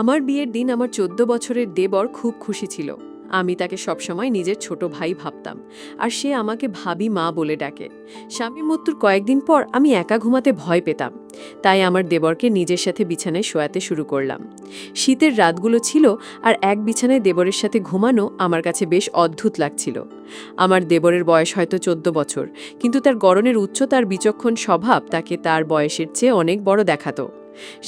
আমার বিয়ের দিন আমার চোদ্দ বছরের দেবর খুব খুশি ছিল। আমি তাকে সবসময় নিজের ছোট ভাই ভাবতাম, আর সে আমাকে ভাবি মা বলে ডাকে। স্বামী মৃত্যুর কয়েকদিন পর আমি একা ঘুমাতে ভয় পেতাম, তাই আমার দেবরকে নিজের সাথে বিছানায় শোয়াতে শুরু করলাম। শীতের রাতগুলো ছিল, আর এক বিছানায় দেবরের সাথে ঘুমানো আমার কাছে বেশ অদ্ভুত লাগছিল। আমার দেবরের বয়স হয়তো চোদ্দ বছর, কিন্তু তার গরনের উচ্চতার বিচক্ষণ স্বভাব তাকে তার বয়সের চেয়ে অনেক বড় দেখাতো।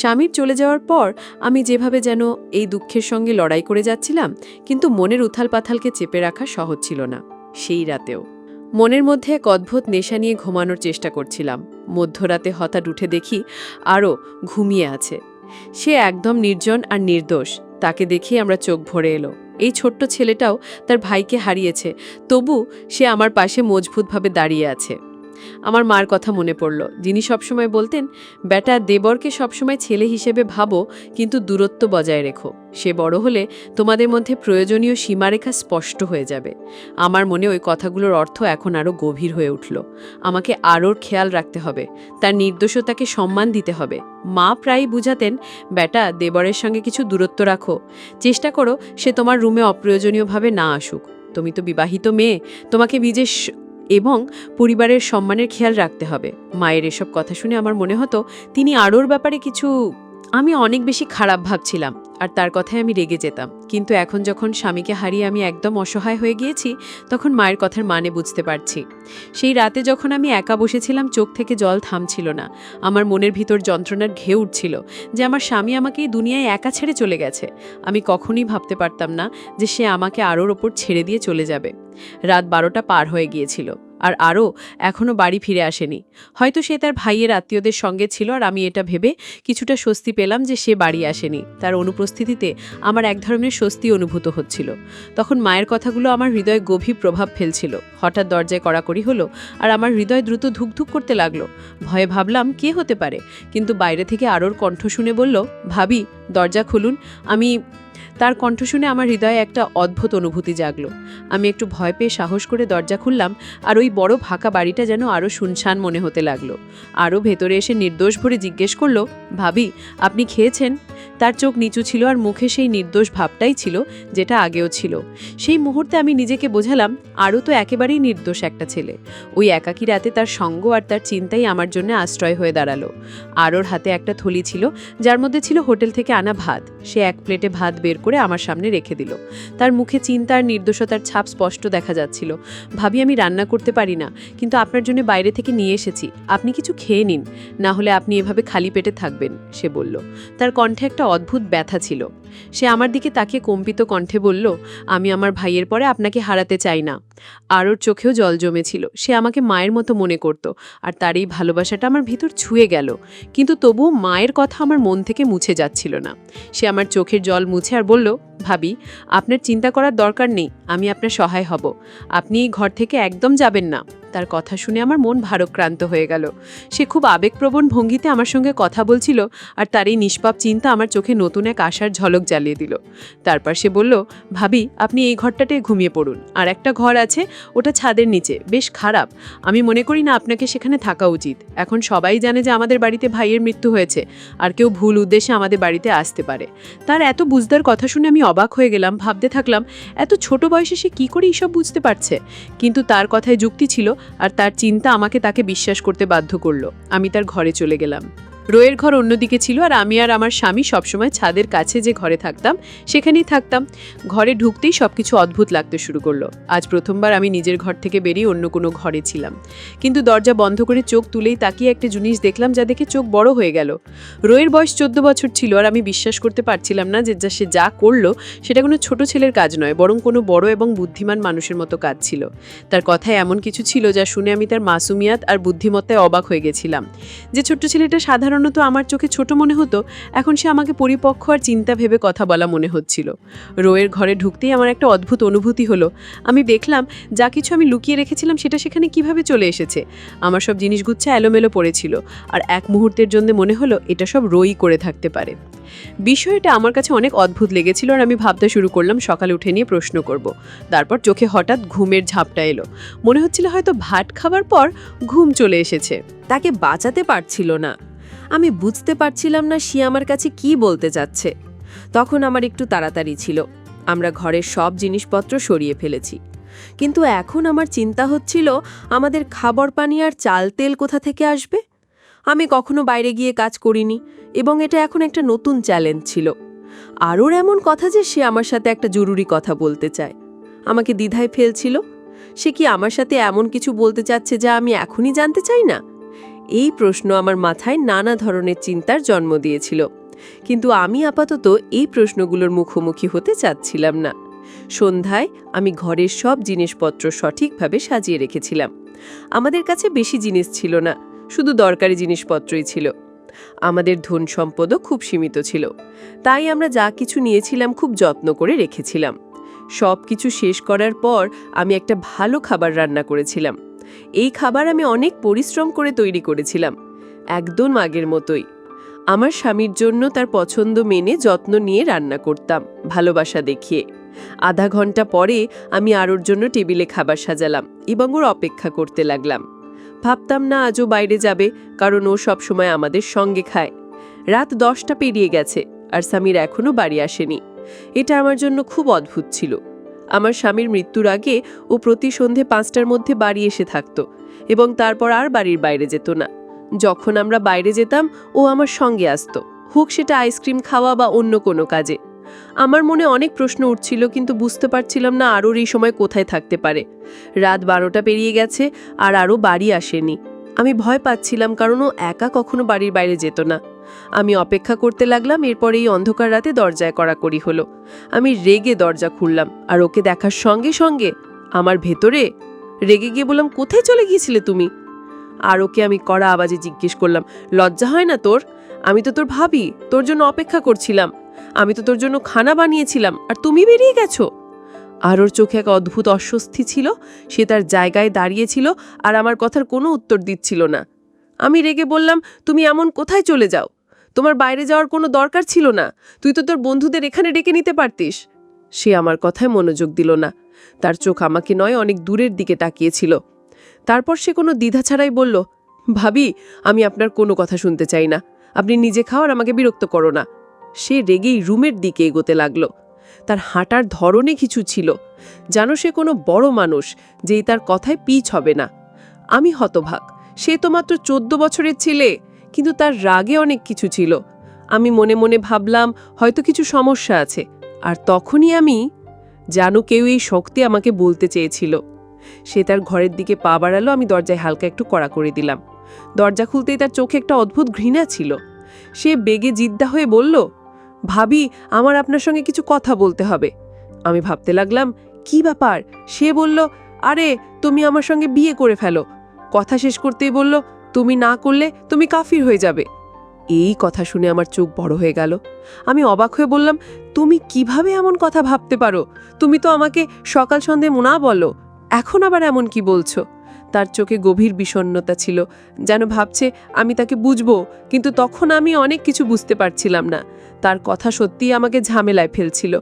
স্বামীর চলে যাওয়ার পর আমি যেভাবে যেন এই দুঃখের সঙ্গে লড়াই করে যাচ্ছিলাম, কিন্তু মনের উথাল পাথালকে চেপে রাখা সহজ ছিল না, সেই রাতেও। মনের মধ্যে এক অদ্ভুত নেশা নিয়ে ঘুমানোর চেষ্টা করছিলাম। মধ্যরাতে হঠাৎ উঠে দেখি আরও ঘুমিয়ে আছে। সে একদম নির্জন আর নির্দোষ, তাকে দেখে আমরা চোখ ভরে এলো। এই ছোট্ট ছেলেটাও তার ভাইকে হারিয়েছে, তবু সে আমার পাশে মজবুতভাবে দাঁড়িয়ে আছে। আমার মার কথা মনে পড়ল। যিনি সবসময় বলতেন, বেটা, দেবরকে সবসময় ছেলে হিসেবে ভাবো, কিন্তু দূরত্ব বজায় রেখো। সে বড় হলে তোমাদের মধ্যে প্রয়োজনীয় সীমারেখা স্পষ্ট হয়ে যাবে। আমার মনে ওই কথাগুলোর অর্থ এখন আরও গভীর হয়ে উঠল। আমাকে আরোর খেয়াল রাখতে হবে। তার নির্দোষতাকে সম্মান দিতে হবে। মা প্রায়ই বুঝাতেন, বেটা, দেবরের সঙ্গে কিছু দূরত্ব রাখো। চেষ্টা করো, সে তোমার রুমে অপ্রয়োজনীয়ভাবে না আসুক। তুমি তো বিবাহিত মেয়ে, তোমাকে বিজেস এবং পরিবারের সম্মানের খেয়াল রাখতে হবে। মায়ের এসব কথা শুনে আমার মনে হতো, তিনি আরোর ব্যাপারে কিছু আমি অনেক বেশি খারাপ ভাবছিলাম, আর তার কথায় আমি রেগে যেতাম। কিন্তু এখন যখন স্বামীকে হারিয়ে আমি একদম অসহায় হয়ে গিয়েছি, তখন মায়ের কথার মানে বুঝতে পারছি। সেই রাতে যখন আমি একা বসেছিলাম, চোখ থেকে জল থামছিল না। আমার মনের ভিতর যন্ত্রণার ঘেউ উঠছিল যে আমার স্বামী আমাকে এই দুনিয়ায় একা ছেড়ে চলে গেছে। আমি কখনই ভাবতে পারতাম না যে সে আমাকে আরোর ওপর ছেড়ে দিয়ে চলে যাবে। রাত বারোটা পার হয়ে গিয়েছিল। আর আরও এখনও বাড়ি ফিরে আসেনি। হয়তো সে তার ভাইয়ের আত্মীয়দের সঙ্গে ছিল আর আমি এটা ভেবে কিছুটা স্বস্তি পেলাম যে সে বাড়ি আসেনি। তার অনুপস্থিতিতে আমার এক ধরনের স্বস্তি অনুভূত হচ্ছিল। তখন মায়ের কথাগুলো আমার হৃদয়ে গভীর প্রভাব ফেলছিল। হঠাৎ দরজায় কড়াকড়ি হলো আর আমার হৃদয় দ্রুত ধুকধুক করতে লাগল। ভয়ে ভাবলাম, কে হতে পারে? কিন্তু বাইরে থেকে আরোর কণ্ঠ শুনে বলল, ভাবি, দরজা খুলুন। আমি তার কণ্ঠ শুনে আমার হৃদয়ে একটা অদ্ভুত অনুভূতি জাগলো। আমি একটু ভয় পেয়ে সাহস করে দরজা খুললাম আর ওই বড় ফাঁকা বাড়িটা যেন আরও শুনশান মনে হতে লাগল। আরও ভেতরে এসে নির্দোষ ভরে জিজ্ঞেস করল, ভাবি, আপনি খেয়েছেন? তার চোখ নিচু ছিল আর মুখে সেই নির্দোষ ভাবটাই ছিল যেটা আগেও ছিল। সেই মুহূর্তে আমি নিজেকে বোঝালাম আরও তো একেবারেই নির্দোষ একটা ছেলে। ওই একাকী রাতে তার সঙ্গ আর তার চিন্তাই আমার জন্য আশ্রয় হয়ে দাঁড়াল। আরোর হাতে একটা থলি ছিল, যার মধ্যে ছিল হোটেল থেকে আনা ভাত। সে এক প্লেটে ভাত বের করে আমার সামনে রেখে দিল। তার মুখে চিন্তা আর নির্দোষতার ছাপ স্পষ্ট দেখা যাচ্ছিল। ভাবি, আমি রান্না করতে পারি না, কিন্তু আপনার জন্য বাইরে থেকে নিয়ে এসেছি। আপনি কিছু খেয়ে নিন, না হলে আপনি এভাবে খালি পেটে থাকবেন, সে বলল। তার কণ্ঠে একটা অদ্ভুত ব্যথা ছিল। সে আমার দিকে তাকে কম্পিত কণ্ঠে বলল, আমি আমার ভাইয়ের পরে আপনাকে হারাতে চাই না। আরোর চোখেও জল জমেছিল। সে আমাকে মায়ের মতো মনে করত, আর তার এই ভালোবাসাটা আমার ভিতর ছুঁয়ে গেল। কিন্তু তবুও মায়ের কথা আমার মন থেকে মুছে যাচ্ছিল না। সে আমার চোখের জল মুছে আর বলল, ভাবি, আপনার চিন্তা করার দরকার নেই, আমি আপনার সহায় হব। আপনি এই ঘর থেকে একদম যাবেন না। তার কথা শুনে আমার মন ভারক্রান্ত হয়ে গেল। সে খুব আবেগপ্রবণ ভঙ্গিতে আমার সঙ্গে কথা বলছিল আর তার এই নিষ্পাপ চিন্তা আমার চোখে নতুন এক আশার ঝলক জ্বালিয়ে দিল। তারপর সে বলল, ভাবি, আপনি এই ঘরটাতে ঘুমিয়ে পড়ুন। আর একটা ঘর আছে, ওটা ছাদের নিচে। বেশ খারাপ। আমি মনে করি না আপনাকে সেখানে থাকা উচিত। এখন সবাই জানে যে আমাদের বাড়িতে ভাইয়ের মৃত্যু হয়েছে। আর কেউ ভুল উদ্দেশ্যে আমাদের বাড়িতে আসতে পারে। তার এত বুঝদার কথা শুনে আমি অবাক হয়ে গেলাম, ভাবতে থাকলাম, এত ছোট বয়সে সে কী করে এইসব বুঝতে পারছে? কিন্তু তার কথায় যুক্তি ছিল আর তার চিন্তা আমাকে তাকে বিশ্বাস করতে বাধ্য করল। আমি তার ঘরে চলে গেলাম। রোয়ের ঘর অন্যদিকে ছিল আর আমি আর আমার স্বামী সবসময় ছাদের কাছে যে ঘরে থাকতাম, সেখানেই থাকতাম। ঘরে ঢুকতেই সবকিছু অদ্ভুত লাগতে শুরু করল। আজ প্রথমবার আমি নিজের ঘর থেকে বেরিয়ে অন্য কোনো ঘরে ছিলাম। কিন্তু দরজা বন্ধ করে চোখ তুলেই তাকিয়ে একটা জিনিস দেখলাম যা দেখে চোখ বড় হয়ে গেল। রোয়ের বয়স চোদ্দ বছর ছিল আর আমি বিশ্বাস করতে পারছিলাম না যে যা সে যা করল, সেটা কোনো ছোট ছেলের কাজ নয়, বরং কোনো বড় এবং বুদ্ধিমান মানুষের মতো কাজ ছিল। তার কথায় এমন কিছু ছিল যা শুনে আমি তার মাসুমিয়াত আর বুদ্ধিমত্তায় অবাক হয়ে গেছিলাম। যে ছোট্ট ছেলেটা সাধারণত আমার চোখে ছোট মনে হতো, এখন সে আমাকে পরিপক্ষ আর চিন্তা ভেবে কথা বলা মনে হচ্ছিল। রোয়ের ঘরে ঢুকতেই আমার একটা অদ্ভুত অনুভূতি হলো। আমি দেখলাম, যা কিছু আমি লুকিয়ে রেখেছিলাম সেটা সেখানে কীভাবে চলে এসেছে। আমার সব জিনিসগুচ্ছা এলোমেলো পড়েছিল, আর এক মুহূর্তের জন্য মনে হলো, এটা সব রোই করে থাকতে পারে। বিষয়টা আমার কাছে অনেক অদ্ভুত লেগেছিল আর আমি ভাবতে শুরু করলাম, সকালে উঠে নিয়ে প্রশ্ন করব। তারপর চোখে হঠাৎ ঘুমের ঝাপটা এলো। মনে হচ্ছিল হয়তো ভাত খাবার পর ঘুম চলে এসেছে। তাকে বাঁচাতে পারছিল না। আমি বুঝতে পারছিলাম না সে আমার কাছে কি বলতে চাচ্ছে তখন আমার একটু তাড়াতাড়ি ছিল। আমরা ঘরের সব জিনিসপত্র সরিয়ে ফেলেছি। কিন্তু এখন আমার চিন্তা হচ্ছিল, আমাদের খাবার পানি আর চাল তেল কোথা থেকে আসবে? আমি কখনো বাইরে গিয়ে কাজ করিনি এবং এটা এখন একটা নতুন চ্যালেঞ্জ ছিল। আরও এমন কথা যে সে আমার সাথে একটা জরুরি কথা বলতে চায়। আমাকে দ্বিধায় ফেলছিল। সে কি আমার সাথে এমন কিছু বলতে চাচ্ছে যা আমি এখনই জানতে চাই না? এই প্রশ্ন আমার মাথায় নানা ধরনের চিন্তার জন্ম দিয়েছিল। কিন্তু আমি আপাতত এই প্রশ্নগুলোর মুখোমুখি হতে চাচ্ছিলাম না। সন্ধ্যায় আমি ঘরের সব জিনিসপত্র সঠিকভাবে সাজিয়ে রেখেছিলাম। আমাদের কাছে বেশি জিনিস ছিল না, শুধু দরকারি জিনিসপত্রই ছিল। আমাদের ধন সম্পদও খুব সীমিত ছিল। তাই আমরা যা কিছু নিয়েছিলাম খুব যত্ন করে রেখেছিলাম। সব কিছু শেষ করার পর আমি একটা ভালো খাবার রান্না করেছিলাম। এই খাবার আমি অনেক পরিশ্রম করে তৈরি করেছিলাম, একদম আগের মতোই। আমার স্বামীর জন্য তার পছন্দ মেনে যত্ন নিয়ে রান্না করতাম, ভালোবাসা দেখিয়ে। আধা ঘণ্টা পরে আমি আরোর জন্য টেবিলে খাবার সাজালাম এবং ওর অপেক্ষা করতে লাগলাম। ভাবতাম না আজও বাইরে যাবে, কারণ ও সবসময় আমাদের সঙ্গে খায়। রাত দশটা পেরিয়ে গেছে আর সামির এখনও বাড়ি আসেনি। এটা আমার জন্য খুব অদ্ভুত ছিল। আমার স্বামীর মৃত্যুর আগে ও প্রতি সন্ধে পাঁচটার মধ্যে বাড়ি এসে থাকতো এবং তারপর আর বাড়ির বাইরে যেত না। যখন আমরা বাইরে যেতাম, ও আমার সঙ্গে আসতো। হোক সেটা আইসক্রিম খাওয়া বা অন্য কোনো কাজে। আমার মনে অনেক প্রশ্ন উঠছিল কিন্তু বুঝতে পারছিলাম না আরও এই সময় কোথায় থাকতে পারে। রাত বারোটা পেরিয়ে গেছে আর আরও বাড়ি আসেনি। আমি ভয় পাচ্ছিলাম কারণ ও একা কখনো বাড়ির বাইরে যেত না। আমি অপেক্ষা করতে লাগলাম, এরপর এই অন্ধকার রাতে দরজায় কড়াকড়ি হলো। আমি রেগে দরজা খুললাম, আর ওকে দেখার সঙ্গে সঙ্গে আমার ভেতরে রেগে গিয়ে বললাম, কোথায় চলে গিয়েছিলে তুমি? আর ওকে আমি কড়া আওয়াজে জিজ্ঞেস করলাম, লজ্জা হয় না তোর? আমি তো তোর ভাবি, তোর জন্য অপেক্ষা করছিলাম। আমি তো তোর জন্য খানা বানিয়েছিলাম, আর তুমি বেরিয়ে গেছো? আর ওর চোখে এক অদ্ভুত অস্বস্তি ছিল, সে তার জায়গায় দাঁড়িয়েছিল আর আমার কথার কোনো উত্তর দিচ্ছিল না। আমি রেগে বললাম, তুমি এমন কোথায় চলে যাও? তোমার বাইরে যাওয়ার কোনো দরকার ছিল না। তুই তো তোর বন্ধুদের এখানে ডেকে নিতে পারতিস। সে আমার কথায় মনোযোগ দিল না। তার চোখ আমাকে নয়, অনেক দূরের দিকে তাকিয়েছিল। তারপর সে কোনো দ্বিধা ছাড়াই বলল, ভাবি, আমি আপনার কোনো কথা শুনতে চাই না। আপনি নিজে খাওয়ার আমাকে বিরক্ত করো না। সে রেগেই রুমের দিকে এগোতে লাগল। তার হাঁটার ধরনে কিছু ছিল। যেন সে কোনো বড় মানুষ, যেই তার কথায় পিছ হবে না। আমি হতভাগ। সে তো মাত্র চোদ্দ বছরের ছেলে, কিন্তু তার রাগে অনেক কিছু ছিল। আমি মনে মনে ভাবলাম, হয়তো কিছু সমস্যা আছে। আর তখনই আমি, জানো কেউ এই শক্তি আমাকে বলতে চেয়েছিল। সে তার ঘরের দিকে পা বাড়ালো, আমি দরজায় হালকা একটু কড়া করে দিলাম। দরজা খুলতেই তার চোখে একটা অদ্ভুত ঘৃণা ছিল। সে বেগে জিদ্দা হয়ে বলল ভাবি, আমার আপনার সঙ্গে কিছু কথা বলতে হবে। আমি ভাবতে লাগলাম, কি ব্যাপার? সে বলল, আরে, তুমি আমার সঙ্গে বিয়ে করে ফেলো। কথা শেষ করতেই বলল, তুমি না করলে তুমি কাফির হয়ে যাবে। এই কথা শুনে আমার চোখ বড় হয়ে গেল। আমি অবাক হয়ে বললাম, তুমি কীভাবে এমন কথা ভাবতে পারো? তুমি তো আমাকে সকাল সন্ধে না বলো, এখন আবার এমন কি বলছো? তার চোখে গভীর বিষণ্ণতা ছিল, যেন ভাবছে, আমি তাকে বুঝব, কিন্তু তখন আমি অনেক কিছু বুঝতে পারছিলাম না। তার কথা সত্যিই আমাকে ঝামেলায় ফেলছিল।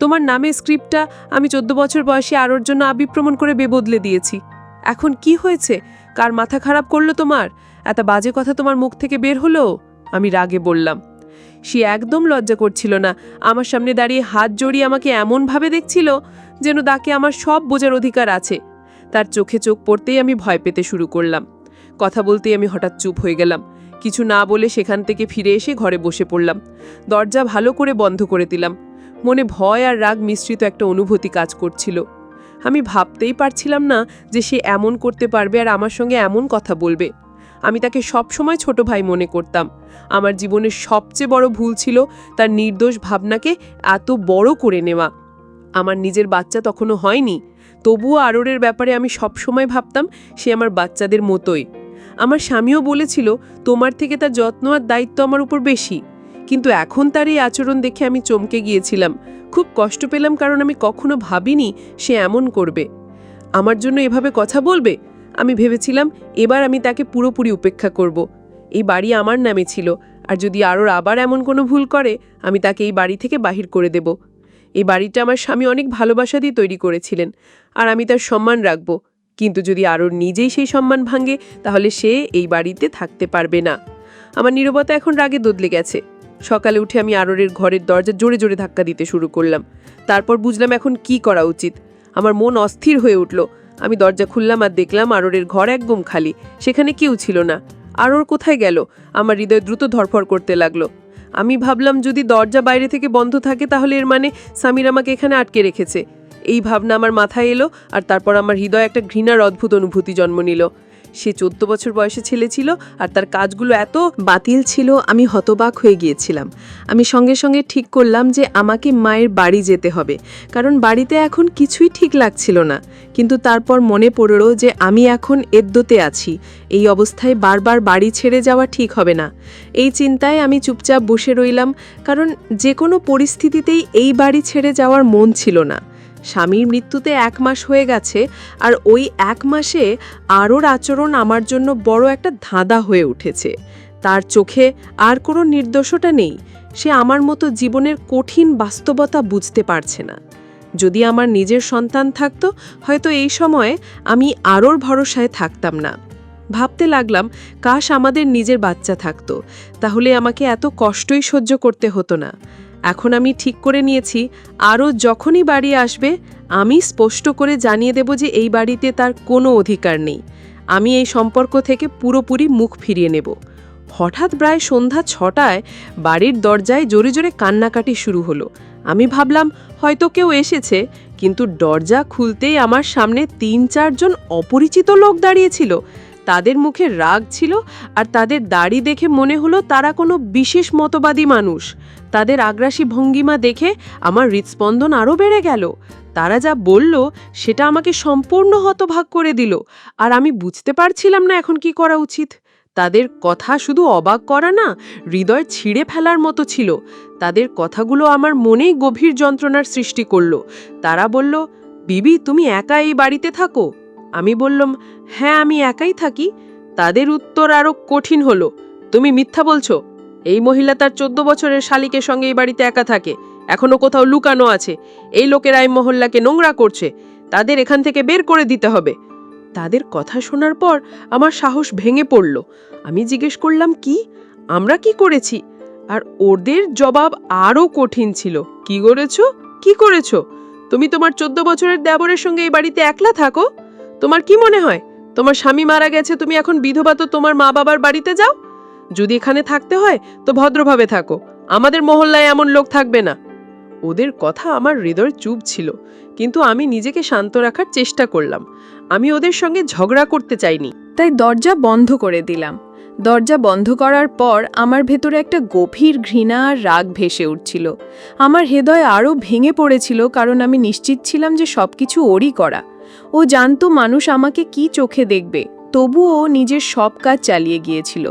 তোমার নামে স্ক্রিপ্টটা আমি চোদ্দ বছর বয়সে আরোর জন্য আবিপ্রমণ করে বেবদলে দিয়েছি। এখন কি হয়েছে? কার মাথা খারাপ করল তোমার? এত বাজে কথা তোমার মুখ থেকে বের হলো? আমি রাগে বললাম। সে একদম লজ্জা করছিল না। আমার সামনে দাঁড়িয়ে হাত জড়িয়ে আমাকে এমনভাবে দেখছিল, যেন তাকে আমার সব বোঝার অধিকার আছে। তার চোখে চোখ পড়তেই আমি ভয় পেতে শুরু করলাম। কথা বলতেই আমি হঠাৎ চুপ হয়ে গেলাম। কিছু না বলে সেখান থেকে ফিরে এসে ঘরে বসে পড়লাম। দরজা ভালো করে বন্ধ করে দিলাম। মনে ভয় আর রাগ মিশ্রিত একটা অনুভূতি কাজ করছিল। আমি ভাবতেই পারছিলাম না যে সে এমন করতে পারবে আর আমার সঙ্গে এমন কথা বলবে। আমি তাকে সবসময় ছোট ভাই মনে করতাম। আমার জীবনের সবচেয়ে বড় ভুল ছিল তার নির্দোষ ভাবনাকে এত বড় করে নেওয়া। আমার নিজের বাচ্চা তখনও হয়নি। তবুও আরোরের ব্যাপারে আমি সবসময় ভাবতাম সে আমার বাচ্চাদের মতোই। আমার স্বামীও বলেছিল, তোমার থেকে তার যত্ন আর দায়িত্ব আমার উপর বেশি। কিন্তু এখন তার এই আচরণ দেখে আমি চমকে গিয়েছিলাম। খুব কষ্ট পেলাম কারণ আমি কখনো ভাবিনি সে এমন করবে। আমার জন্য এভাবে কথা বলবে? আমি ভেবেছিলাম, এবার আমি তাকে পুরোপুরি উপেক্ষা করব। এই বাড়ি আমার নামে ছিল, আর যদি আরোর আবার এমন কোনো ভুল করে, আমি তাকে এই বাড়ি থেকে বাহির করে দেব। এই বাড়িটা আমার স্বামী অনেক ভালোবাসা দিয়ে তৈরি করেছিলেন, আর আমি তার সম্মান রাখব। কিন্তু যদি আরোর নিজেই সেই সম্মান ভাঙে, তাহলে সে এই বাড়িতে থাকতে পারবে না। আমার নীরবতা এখন রাগে দদলে গেছে। সকালে উঠে আমি আরোরের ঘরের দরজা জোরে জোরে ধাক্কা দিতে শুরু করলাম। তারপর বুঝলাম এখন কি করা উচিত। আমার মন অস্থির হয়ে উঠল। আমি দরজা খুললাম আর দেখলাম আরোরের ঘর একদম খালি। সেখানে কেউ ছিল না। আরোর কোথায় গেল? আমার হৃদয় দ্রুত ধরফর করতে লাগল। আমি ভাবলাম যদি দরজা বাইরে থেকে বন্ধ থাকে তাহলে এর মানে সামির আমাকে এখানে আটকে রেখেছে। এই ভাবনা আমার মাথায় এলো আর তারপর আমার হৃদয় একটা ঘৃণার অদ্ভুত অনুভূতি জন্ম নিল। সে চোদ্দ বছর বয়সে ছেলে ছিল আর তার কাজগুলো এত বাতিল ছিল, আমি হতবাক হয়ে গিয়েছিলাম। আমি সঙ্গে সঙ্গে ঠিক করলাম যে আমাকে মায়ের বাড়ি যেতে হবে, কারণ বাড়িতে এখন কিছুই ঠিক লাগছিল না। কিন্তু তারপর মনে পড়ল যে আমি এখন এদ্যতে আছি, এই অবস্থায় বারবার বাড়ি ছেড়ে যাওয়া ঠিক হবে না। এই চিন্তায় আমি চুপচাপ বসে রইলাম, কারণ যে কোনো পরিস্থিতিতেই এই বাড়ি ছেড়ে যাওয়ার মন ছিল না। স্বামীর মৃত্যুতে এক মাস হয়ে গেছে আর ওই এক মাসে আরোর আচরণ আমার জন্য বড় একটা ধাঁধা হয়ে উঠেছে। তার চোখে আর কোনো নির্দোষটা নেই, সে আমার মতো জীবনের কঠিন বাস্তবতা বুঝতে পারছে না। যদি আমার নিজের সন্তান থাকতো, হয়তো এই সময়ে আমি আরোর ভরসায় থাকতাম না। ভাবতে লাগলাম, কাশ আমাদের নিজের বাচ্চা থাকতো, তাহলে আমাকে এত কষ্টই সহ্য করতে হতো না। এখন আমি ঠিক করে নিয়েছি, আরও যখনই বাড়ি আসবে, আমি স্পষ্ট করে জানিয়ে দেব যে এই বাড়িতে তার কোনো অধিকার নেই। আমি এই সম্পর্ক থেকে পুরোপুরি মুখ ফিরিয়ে নেব। হঠাৎ প্রায় সন্ধ্যা ছটায় বাড়ির দরজায় জোরে জোরে কান্নাকাটি শুরু হলো। আমি ভাবলাম, হয়তো কেউ এসেছে, কিন্তু দরজা খুলতেই আমার সামনে তিন চারজন অপরিচিত লোক দাঁড়িয়েছিল তাদের মুখে রাগ ছিল আর তাদের দাড়ি দেখে মনে হলো তারা কোনো বিশেষ মতবাদী মানুষ। তাদের আগ্রাসী ভঙ্গিমা দেখে আমার হৃদস্পন্দন আরও বেড়ে গেল। তারা যা বলল সেটা আমাকে সম্পূর্ণ হতভাগ করে দিল আর আমি বুঝতে পারছিলাম না এখন কি করা উচিত। তাদের কথা শুধু অবাক করা না, হৃদয় ছিঁড়ে ফেলার মতো ছিল। তাদের কথাগুলো আমার মনেই গভীর যন্ত্রণার সৃষ্টি করল। তারা বলল, বিবি, তুমি একা এই বাড়িতে থাকো? আমি বললাম হ্যাঁ আমি একাই থাকি। তাদের উত্তর আরও কঠিন হলো। তুমি মিথ্যা বলছো। এই মহিলা তার চোদ্দ বছরের শালিকের সঙ্গে এই বাড়িতে একা থাকে। এখনও কোথাও লুকানো আছে। এই লোকেরা মহল্লাকে নোংরা করছে। তাদের এখান থেকে বের করে দিতে হবে। তাদের কথা শোনার পর আমার সাহস ভেঙে পড়ল। আমি জিজ্ঞেস করলাম, কি? আমরা কি করেছি? আর ওদের জবাব আরও কঠিন ছিল। কি করেছ? কি করেছ? তুমি তোমার চোদ্দ বছরের দেবরের সঙ্গে এই বাড়িতে একলা থাকো? তোমার কি মনে হয়? তোমার স্বামী মারা গেছে, তুমি এখন বিধবা, তো তোমার মা বাবার বাড়িতে যাও? যদি এখানে থাকতে হয়, তো ভদ্রভাবে থাকো। আমাদের মহল্লায় এমন লোক থাকবে না। ওদের কথা আমার হৃদয় চুপ ছিল, কিন্তু আমি নিজেকে শান্ত রাখার চেষ্টা করলাম। আমি ওদের সঙ্গে ঝগড়া করতে চাইনি। তাই দরজা বন্ধ করে দিলাম। দরজা বন্ধ করার পর আমার ভেতরে একটা গভীর ঘৃণা আর রাগ ভেসে উঠছিল। আমার হৃদয় আরও ভেঙে পড়েছিল কারণ আমি নিশ্চিত ছিলাম যে সব কিছু ওরই করা। ও জানতো মানুষ আমাকে কি চোখে দেখবে, তবুও ও নিজের সব কাজ চালিয়ে গিয়েছিল।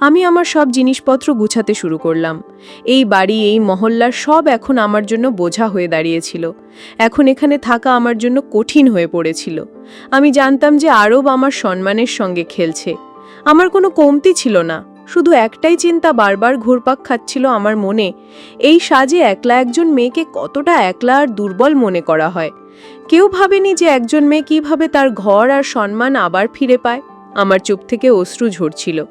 আমি আমার সব জিনিসপত্র গুছাতে শুরু করলাম। এই বাড়ি, এই মহল্লার সব এখন আমার জন্য বোঝা হয়ে দাঁড়িয়েছিল। এখন এখানে থাকা আমার জন্য কঠিন হয়ে পড়েছিল। আমি জানতাম যে আরব আমার সম্মানের সঙ্গে খেলছে। আমার কোনো কমতি ছিল না। শুধু একটাই চিন্তা বারবার ঘুরপাক খাচ্ছিল আমার মনে, এই সাজে একলা একজন মেয়েকে কতটা একলা আর দুর্বল মনে করা হয়। কেউ ভাবেনি যে একজন মেয়ে কীভাবে তার ঘর আর সম্মান আবার ফিরে পায়। আমার চুপ থেকে অশ্রু ঝরছিল।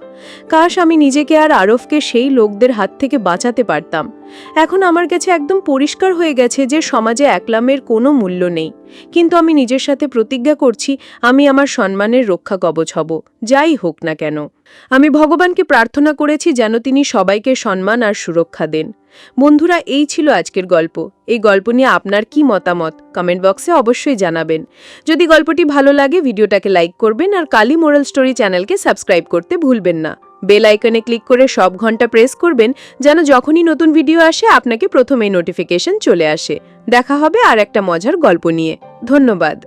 কাশ আমি নিজেকে আর আরফকে সেই লোকদের হাত থেকে বাঁচাতে পারতাম। এখন আমার কাছে একদম পরিষ্কার হয়ে গেছে যে সমাজে একলামের কোনো মূল্য নেই। কিন্তু আমি নিজের সাথে প্রতিজ্ঞা করছি, আমি আমার সম্মানের রক্ষা কবচ হব, যাই হোক না কেন। আমি ভগবানকে প্রার্থনা করেছি যেন তিনি সবাইকে সম্মান আর সুরক্ষা দেন। বন্ধুরা, এই ছিল আজকের গল্প। এই গল্প নিয়ে আপনার কি মতামত? কমেন্ট বক্সে অবশ্যই জানাবেন। যদি গল্পটি ভালো লাগে, ভিডিওটাকে লাইক করবেন আর কালী মোরাল স্টোরি চ্যানেলকে সাবস্ক্রাইব করতে ভুলবেন না। বেল আইকনে ক্লিক করে সব ঘণ্টা প্রেস করবেন যেন যখনই নতুন ভিডিও আসে আপনাকে প্রথমেই নোটিফিকেশন চলে আসে। দেখা হবে আর একটা মজার গল্প নিয়ে। ধন্যবাদ।